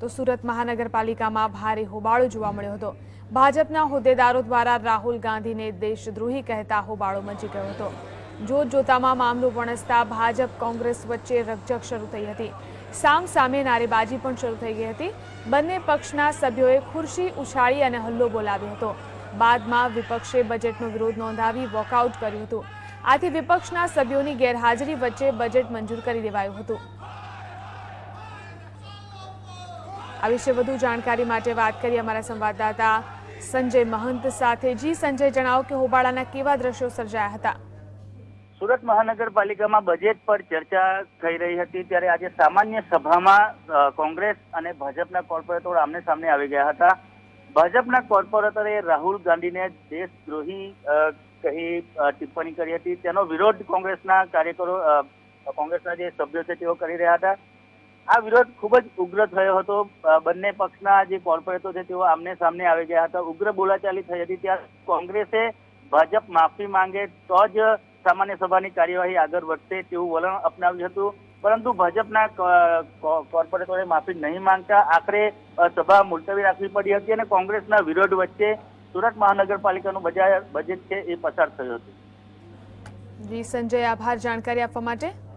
તો સુરત મહાનગરપાલિકામાં ભારે હોબાળો જોવા મળ્યો હતો. ભાજપના હોદ્દેદારો દ્વારા રાહુલ ગાંધીને દેશદ્રોહી કહેતા હોબાળો મચી ગયો હતો. જોત જોતામાં મામલો વણસતા ભાજપ કોંગ્રેસ વચ્ચે રકઝક શરૂ થઈ હતી. સામ સામે નારેબાજી પણ શરૂ થઈ ગઈ હતી. બંને પક્ષના સભ્યોએ ખુરશી ઉછાળી અને હલ્લો બોલાવ્યો હતો. બાદમાં વિપક્ષે બજેટનો વિરોધ નોંધાવી વોકઆઉટ કર્યું હતું. આથી વિપક્ષના સભ્યોની ગેરહાજરી વચ્ચે બજેટ મંજૂર કરી દેવાયું હતું. આ વિશે વધુ જાણકારી માટે વાત કરી અમારા સંવાદદાતા સંજય મહંત સાથે. જી સંજય, જણાવો કે હોબાળાના કેવા દ્રશ્યો સર્જાયા હતા? સુરત મહાનગરપાલિકામાં બજેટ પર ચર્ચા થઈ રહી હતી ત્યારે આજે સામાન્ય સભામાં કોંગ્રેસ અને ભાજપના કોર્પોરેટરો આમને સામને આવી ગયા હતા. ભાજપના કોર્પોરેટરે રાહુલ ગાંધીને દેશદ્રોહી કહી ટિપ્પણી કરી હતી. તેનો વિરોધ કોંગ્રેસના કાર્યકરો કોંગ્રેસના જે સભ્યો છે તેઓ કરી રહ્યા હતા. આ વિરોધ ખૂબ જ ઉગ્ર થયો હતો. બંને પક્ષના જે કોર્પોરેટરો છે તેઓ આમને સામને આવી ગયા હતા. ઉગ્ર બોલાચાલી થઈ હતી ત્યારે કોંગ્રેસે ભાજપ માફી માંગે તો જ સામાન્ય સભાની કાર્યવાહી આગળ વધશે તેવું વલણ અપનાવ્યું હતું. પરંતુ ભાજપના ક- માફી નહીં માંગતા આખરે સભા મુલતવી રાખવી પડી હતી અને કોંગ્રેસના વિરોધ વચ્ચે સુરત મહાનગરપાલિકાનું બજાર બજેટ છે એ પસાર થયું હતું. જી, સંજય, આભાર. જાણકારી આપવા માટે.